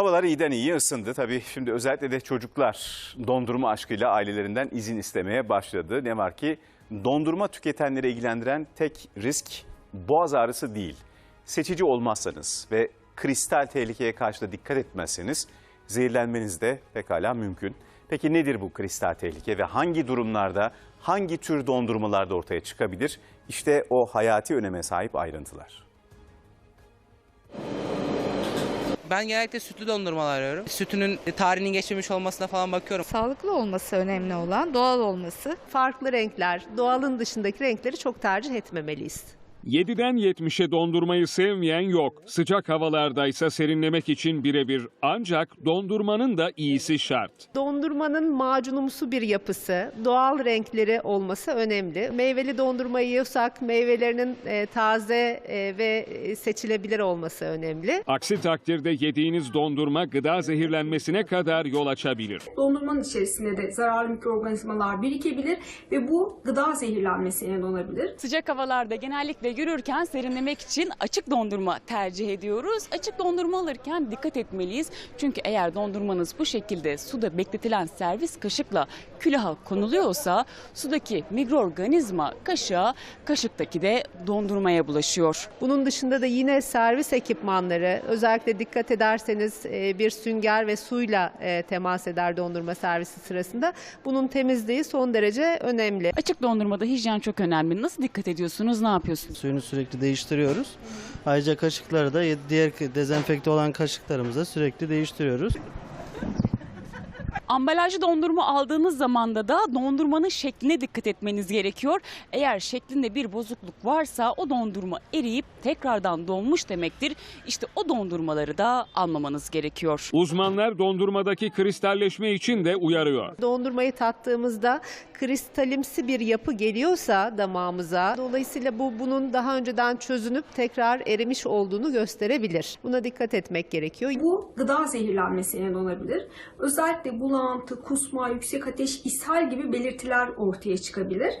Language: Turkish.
Havalar iyiden iyiye ısındı. Tabii şimdi özellikle de çocuklar dondurma aşkıyla ailelerinden izin istemeye başladı. Ne var ki dondurma tüketenleri ilgilendiren tek risk boğaz ağrısı değil. Seçici olmazsanız ve kristal tehlikeye karşı da dikkat etmezseniz zehirlenmeniz de pekala mümkün. Peki nedir bu kristal tehlike ve hangi durumlarda hangi tür dondurmalarda ortaya çıkabilir? İşte o hayati öneme sahip ayrıntılar. Ben genellikle sütlü dondurmalar arıyorum. Sütünün tarihinin geçmemiş olmasına falan bakıyorum. Sağlıklı olması önemli olan, doğal olması. farklı renkler, doğalın dışındaki renkleri çok tercih etmemeliyiz. 7'den 70'e dondurmayı sevmeyen yok. Sıcak havalarda ise serinlemek için birebir ancak dondurmanın da iyisi şart. Dondurmanın macunumsu bir yapısı, doğal renkleri olması önemli. Meyveli dondurma yiyorsak meyvelerinin e, taze e, ve e, seçilebilir olması önemli. Aksi takdirde yediğiniz dondurma gıda zehirlenmesine kadar yol açabilir. Dondurmanın içerisinde de zararlı mikroorganizmalar birikebilir ve bu gıda zehirlenmesine neden olabilir. Sıcak havalarda genellikle yürürken serinlemek için açık dondurma tercih ediyoruz. Açık dondurma alırken dikkat etmeliyiz. Çünkü eğer dondurmanız bu şekilde suda bekletilen servis kaşıkla külaha konuluyorsa sudaki mikroorganizma kaşığa, kaşıktaki de dondurmaya bulaşıyor. Bunun dışında da yine servis ekipmanları, özellikle dikkat ederseniz e, bir sünger ve suyla e, temas eder dondurma servisi sırasında. Bunun temizliği son derece önemli. Açık dondurmada hijyen çok önemli. Nasıl dikkat ediyorsunuz, ne yapıyorsunuz? Suyunu sürekli değiştiriyoruz. Ayrıca kaşıkları da diğer dezenfekte olan kaşıklarımızda sürekli değiştiriyoruz. Ambalajlı dondurma aldığınız zamanda da dondurmanın şekline dikkat etmeniz gerekiyor. Eğer şeklinde bir bozukluk varsa o dondurma eriyip tekrardan donmuş demektir. İşte o dondurmaları da almamanız gerekiyor. Uzmanlar dondurmadaki kristalleşme için de uyarıyor. Dondurmayı tattığımızda kristalimsi bir yapı geliyorsa damağımıza dolayısıyla bu bunun daha önceden çözünüp tekrar erimiş olduğunu gösterebilir. Buna dikkat etmek gerekiyor. Bu gıda zehirlenmesine neden olabilir. Özellikle bulantı, kusma, yüksek ateş, ishal gibi belirtiler ortaya çıkabilir.